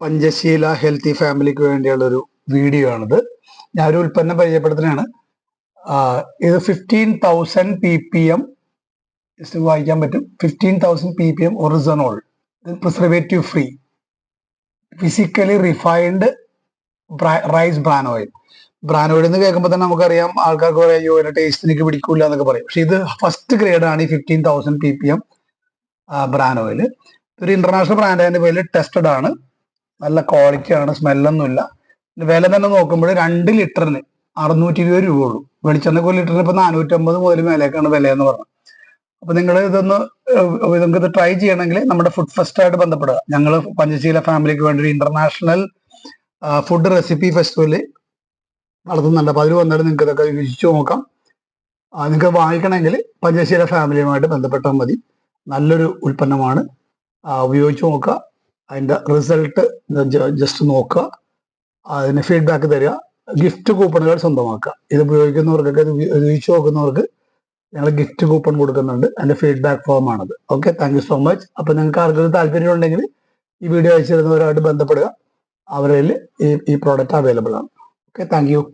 Panchsheel healthy ഫാമിലിക്ക് വേണ്ടിയുള്ള ഒരു വീഡിയോ ആണിത് ഞാൻ ഒരു ഉൽപ്പന്നം പരിചയപ്പെടുത്തുന്നതാണ്. ഇത് fifteen thousand P P M വായിക്കാൻ പറ്റും. Fifteen thousand P P M oryzanol preservative free. Physically refined rice bran oil bran oil എന്ന് കേൾക്കുമ്പോൾ തന്നെ നമുക്കറിയാം ആൾക്കാർക്ക് പറയാം അയ്യോ എന്റെ ടേസ്റ്റ് എനിക്ക് പിടിക്കൂല എന്നൊക്കെ പറയും. പക്ഷെ ഇത് ഫസ്റ്റ് ഗ്രേഡ് ആണ് ഈ fifteen thousand P P M bran oil ഒരു ഇന്റർനാഷണൽ ബ്രാൻഡ് അതിന്റെ പേരിൽ ടെസ്റ്റഡ് ആണ്. നല്ല ക്വാളിറ്റി ആണ് സ്മെല്ലൊന്നുമില്ല വില തന്നെ നോക്കുമ്പോൾ രണ്ട് ലിറ്ററിന് അറുന്നൂറ്റി ഇരുപത് രൂപ ഉള്ളൂ വെളിച്ചെണ്ണക്ക് ഒരു ലിറ്ററിന് ഇപ്പൊ നാനൂറ്റമ്പത് മുതൽ മേലേക്കാണ് വില എന്ന് പറഞ്ഞത്. അപ്പൊ നിങ്ങൾ ഇതൊന്ന് നിങ്ങൾക്ക് ഇത് ട്രൈ ചെയ്യണമെങ്കിൽ നമ്മുടെ ഫുഡ് ഫെസ്റ്റ് ആയിട്ട് ബന്ധപ്പെടുക. ഞങ്ങൾ പഞ്ചശീല ഫാമിലിക്ക് വേണ്ടി ഒരു ഇന്റർനാഷണൽ ഫുഡ് റെസിപ്പി ഫെസ്റ്റിവൽ നടത്തുന്നുണ്ട്. അപ്പൊ അതിൽ വന്നിട്ട് നിങ്ങൾക്ക് ഇതൊക്കെ വിശിച്ചു നോക്കാം. നിങ്ങൾക്ക് വാങ്ങിക്കണമെങ്കിൽ പഞ്ചശീല ഫാമിലിയുമായിട്ട് ബന്ധപ്പെട്ടാൽ മതി. നല്ലൊരു ഉൽപ്പന്നമാണ്. ഉപയോഗിച്ച് നോക്കുക. അതിന്റെ റിസൾട്ട് ജസ്റ്റ് നോക്കുക. അതിന് ഫീഡ്ബാക്ക് തരിക. ഗിഫ്റ്റ് കൂപ്പണുകൾ സ്വന്തമാക്കുക. ഇത് ഉപയോഗിക്കുന്നവർക്കൊക്കെ ഇത് ഉപ- ഉപയോഗിച്ച് നോക്കുന്നവർക്ക് ഞങ്ങൾ ഗിഫ്റ്റ് കൂപ്പൺ കൊടുക്കുന്നുണ്ട്. അതിന്റെ ഫീഡ്ബാക്ക് ഫോം ആണത്. ഓക്കെ താങ്ക് സോ മച്ച് അപ്പം നിങ്ങൾക്ക് ആർക്കൊരു താല്പര്യം ഉണ്ടെങ്കിൽ ഈ വീഡിയോ അയച്ചിരുന്നവരുമായിട്ട് ബന്ധപ്പെടുക. അവരിൽ ഈ ഈ പ്രോഡക്റ്റ് അവൈലബിൾ ആണ്. Okay thank you